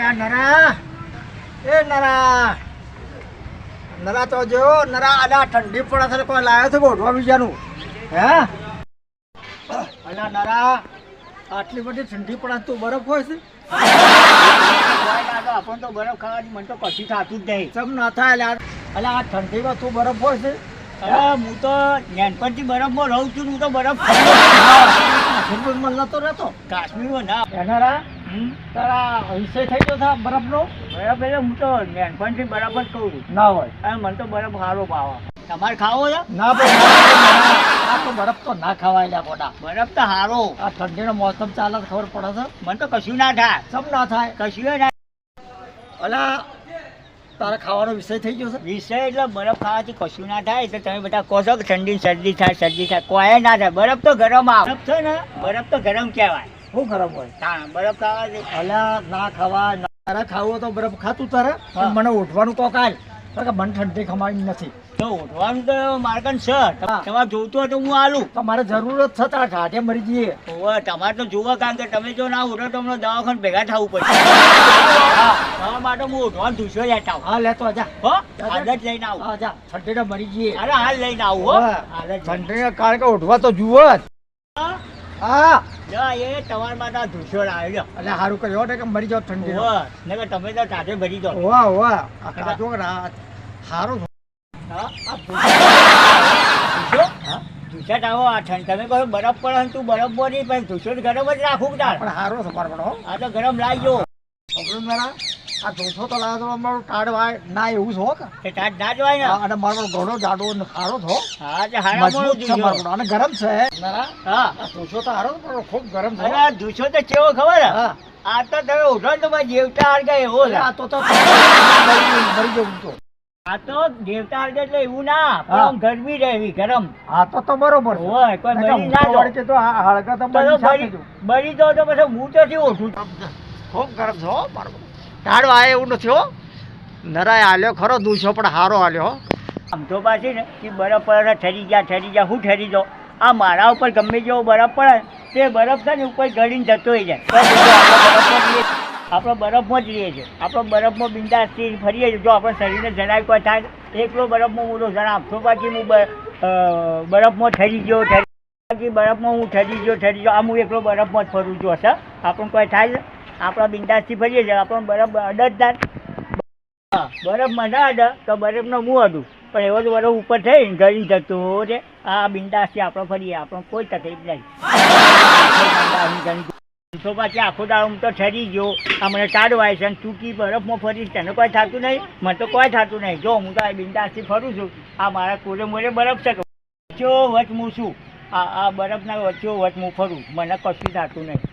અલ્યા નરા એ નરા. નરા તો જો નરા અલ્યા ઠંડી પડે છે કોઈ લાવ્યો છે ગોઠવા બીજાનું? હે? અલ્યા નરા આટલી બધી ઠંડી પડે તું બરફ હોય છે? આપણને તો બરફ ખાવાની મને તો કશી થતું જ નહીં. ચમ ના થાય અલ્યા અલ્યા આ ઠંડીમાં તું બરફ હોય છે? અરે હું તો નાનપણથી બરફમાં રહું છું હું તો બરફ કાશ્મીરમાં નતો રહેતો? કાશ્મીરમાં ના? તારા વિષય થઈ ગયો છે બરફનો? બરફ એટલે હું તો નાનપણથી બરફ કહું ના હોય. અને મને તો બરફ સારો ભાવે. તમારે ખાવો છે? ના તો બરફ તો ના ખાવાય લ્યા ગોડા. બરફ તો સારો આ ઠંડીનો મોસમ ચાલે ખબર પડે છે? મને તો કશું ના થાય. સમ ના થાય? કશું ના અલા તારે ખાવાનો વિષય થઈ ગયો છે? વિષય એટલે બરફ ખાવાથી કશું ના થાય એટલે તમે બધા કહો છો કે ઠંડી શરદી થાય શરદી થાય. કોઈ ના થાય. બરફ તો ગરમ આવે. બરફ છે ને? બરફ તો ગરમ કહેવાય. શું ખરાબ હોય. બરફ અલા ના ખાવા તારે ખાવું તો બરફ ખાતું તારે પણ મને ઉઠવાનું તો કાલ. કારણ કે મને ઠંડી ખમાવી નથી. તો ઉઠવાનું તો મારે કન છે. તમારે જોઈતું હોય તો હું આલું. તો મારે જરૂર જ છે તારા મરી જઈએ. ઓવે, તમારે તો જોવા કારણ કે તમે જો ના ઉઠો તો અમને દવાખાને ભેગા થવું પડશે. તમારા માટે હું ઉઠવાનું ધૂસો લેતા આવું. હા લેતો જા. હો જ લઈને આવું. હા જા. ઠંડીને મરી જઈએ. અરે હાલ લઈને આવું હો. લઈને. ઠંડીને કારણ કે ઉઠવા તો જુઓ જ. હા? હા જા, એ તમારા માતા આ ધૂસો લાવ્યો એટલે સારું કર્યો ને કે મરી જાવ ઠંડી ઓવે, નકર તમે તો તાજે ભરી દો વાહ વાહ આ કાચો રાત. સારું હા? આ ધૂસો? હા? ધૂસો ટાવો આ ઠંડ. તમે કહો બરફ પડે ને તું બરફ બોલી પણ ધૂસો તો ગરમ જ રાખું તાર પણ સારો સફર પડો આ તો ગરમ લાગ્યો. ખબર મારા. આ દોસો તો લાવે તો મારું ટાઢ વાય ના એવું છો કે? તે ના જવાય ને? અને મારો ઘણો જાડો અને સારો છો હા. જે હારા મજબૂત છે મારો અને ગરમ છે. મારા? હા. આ તો હારો પણ ખૂબ ગરમ છે અરે આ ધૂસો તો કેવો ખબર? હા. આ તો તમે ઉઠો તો મારા દેવતા હાડકા એવો છે. આ તો તો મરી જવું તો. આ તો દેવતા હાડકા એટલે એવું ના પણ ગરમી રહેવી ગરમ. હા તો તો બરોબર હોય કોઈ મરી બળી ના જો તો આ હળગા તો બળી બળી જ. જો તો પછી હું તો ઉઠું ખૂબ ગરમ છે હો ટાઢો આ એવું નથી, હો. નરાય હાલ્યો ખરો દૂસો પણ સારો હાલ્યો આમ તો પાછી ને, એ બરફ પડે ઠરી ગયા ઠરી ગયા હું ઠરી જાઉં? આ મારા ઉપર ગમે જેવો બરફ પડે તે બરફ છે ને ઉપર ગળીને જતો જાય. આપણો બરફમાં જ રહીએ છીએ આપણો બરફમાં બિંદાસથી ફરીએ છીએ. જો, આપણે શરીરને જણાય કોઈ થાય એકલો બરફમાં હું તો જરા આપતો બાકી હું બરફમાં ઠરી ગયો, ઠરી બરફમાં હું ઠરી ગયો ઠરી ગયો. આમ હું એકલો બરફમાં જ ફરું છું, હશે? આપણને કોઈ થાય આપણા બિંદાસથી ફરીએ છીએ. આપણને બરફ અડદ બરફ મજા હા, અડે તો બરફનો મું અડું પણ એવો તો બરફ ઉપર થઈ ગળી જતો છે. આ બિંદાસથી આપણે ફરીએ. આપણને કોઈ તકલીફ નહીં. તો પાછી આખો દાળ હું તો ઠરી ગયો. આ મને ટાળવાય છે અને ચૂકી બરફમાં ફરી તને કોઈ થતું નહીં? મને તો કોઈ થતું નહીં. જો હું તો આ બિંદાસથી ફરું છું. આ મારા કોરે મોરે બરફ છે. વચ્ચો વચ હું છું. આ આ બરફના વચ્ચો વચ હું ફરું. મને કશું થતું નહીં.